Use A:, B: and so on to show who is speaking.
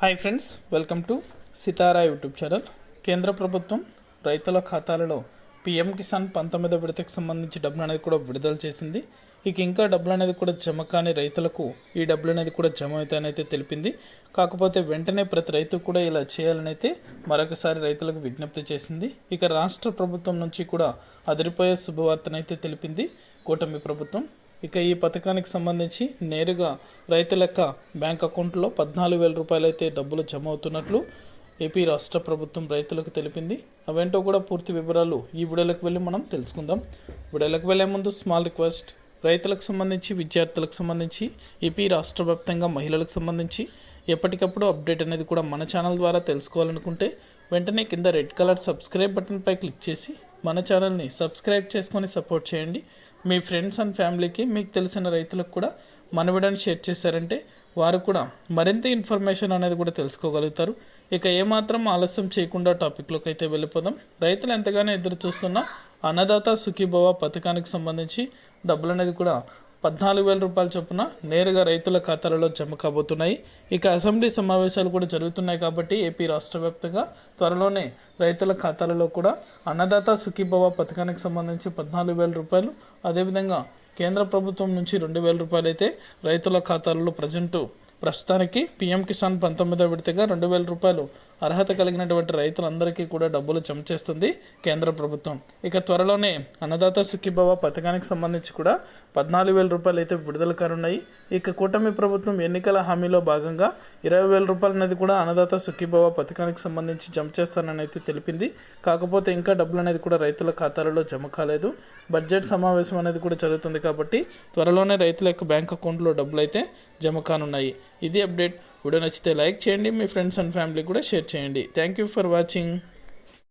A: Hi friends welcome to Sitara YouTube channel కేంద్ర ప్రభుత్వం రైతుల ఖాతాలలో పిఎం కిసాన్ పంతొమ్మిదో విడతకు సంబంధించి డబ్బులు అనేది కూడా విడుదల చేసింది ఇక ఇంకా డబ్బులు అనేది కూడా జమ కాని రైతులకు ఈ డబ్బులు అనేది కూడా జమ అవుతాయని అయితే తెలిపింది కాకపోతే వెంటనే ప్రతి రైతు కూడా ఇలా చేయాలని అయితే మరొకసారి రైతులకు విజ్ఞప్తి చేసింది ఇక రాష్ట్ర ప్రభుత్వం నుంచి కూడా అదిరిపోయే శుభవార్తనైతే తెలిపింది కూటమి ప్రభుత్వం ఇక ఈ పథకానికి సంబంధించి నేరుగా రైతుల యొక్క బ్యాంక్ అకౌంట్లో పద్నాలుగు వేల రూపాయలు అయితే డబ్బులు జమ అవుతున్నట్లు ఏపీ రాష్ట్ర ప్రభుత్వం రైతులకు తెలిపింది. అవేంటో కూడా పూర్తి వివరాలు ఈ విడలకు వెళ్ళి మనం తెలుసుకుందాం. విడలకు వెళ్ళే ముందు స్మాల్ రిక్వెస్ట్. రైతులకు సంబంధించి విద్యార్థులకు సంబంధించి ఏపీ రాష్ట్ర వ్యాప్తంగా మహిళలకు సంబంధించి ఎప్పటికప్పుడు అప్డేట్ అనేది కూడా మన ఛానల్ ద్వారా తెలుసుకోవాలనుకుంటే వెంటనే కింద రెడ్ కలర్ సబ్స్క్రైబ్ బటన్పై క్లిక్ చేసి మన ఛానల్ని సబ్స్క్రైబ్ చేసుకొని సపోర్ట్ చేయండి. మీ ఫ్రెండ్స్ అండ్ ఫ్యామిలీకి మీకు తెలిసిన రైతులకు కూడా మన వీడియోని షేర్ చేశారంటే వారు కూడా మరింత ఇన్ఫర్మేషన్ అనేది కూడా తెలుసుకోగలుగుతారు. ఇక ఏమాత్రం ఆలస్యం చేయకుండా టాపిక్లోకి అయితే వెళ్ళిపోదాం. రైతులు ఎంతగానో ఎదురు చూస్తున్న అన్నదాత సుఖీభవ పథకానికి సంబంధించి డబ్బులు అనేది కూడా పద్నాలుగు వేల రూపాయల చొప్పున నేరుగా రైతుల ఖాతాలలో జమ కాబోతున్నాయి. ఇక అసెంబ్లీ సమావేశాలు కూడా జరుగుతున్నాయి కాబట్టి ఏపీ రాష్ట్ర వ్యాప్తంగా త్వరలోనే రైతుల ఖాతాలలో కూడా అన్నదాత సుఖీభవ పథకానికి సంబంధించి పద్నాలుగు వేల రూపాయలు అదేవిధంగా కేంద్ర ప్రభుత్వం నుంచి రెండు వేల రూపాయలు అయితే రైతుల ఖాతాలలో ప్రజెంటు ప్రస్తుతానికి పీఎం కిసాన్ పంతొమ్మిదో విడతగా రెండు వేల రూపాయలు అర్హత కలిగినటువంటి రైతులందరికీ కూడా డబ్బులు జమ చేస్తుంది కేంద్ర ప్రభుత్వం. ఇక త్వరలోనే అన్నదాత సుఖీభవ పథకానికి సంబంధించి కూడా పద్నాలుగు వేల రూపాయలు అయితే విడుదల కానున్నాయి. ఇక కూటమి ప్రభుత్వం ఎన్నికల హామీలో భాగంగా ఇరవై వేల రూపాయలు అనేది కూడా అన్నదాత సుఖీభవ పథకానికి సంబంధించి జమ చేస్తానని అయితే తెలిపింది. కాకపోతే ఇంకా డబ్బులు అనేది కూడా రైతుల ఖాతాలలో జమ కాలేదు. బడ్జెట్ సమావేశం అనేది కూడా జరుగుతుంది కాబట్టి త్వరలోనే రైతుల యొక్క బ్యాంక్ అకౌంట్లో డబ్బులు అయితే జమ కానున్నాయి. ఇది అప్డేట్. వీడియో నచ్చితే లైక్ చేయండి మీ ఫ్రెండ్స్ అండ్ ఫ్యామిలీ కూడా షేర్ చేయండి. Thank you for watching.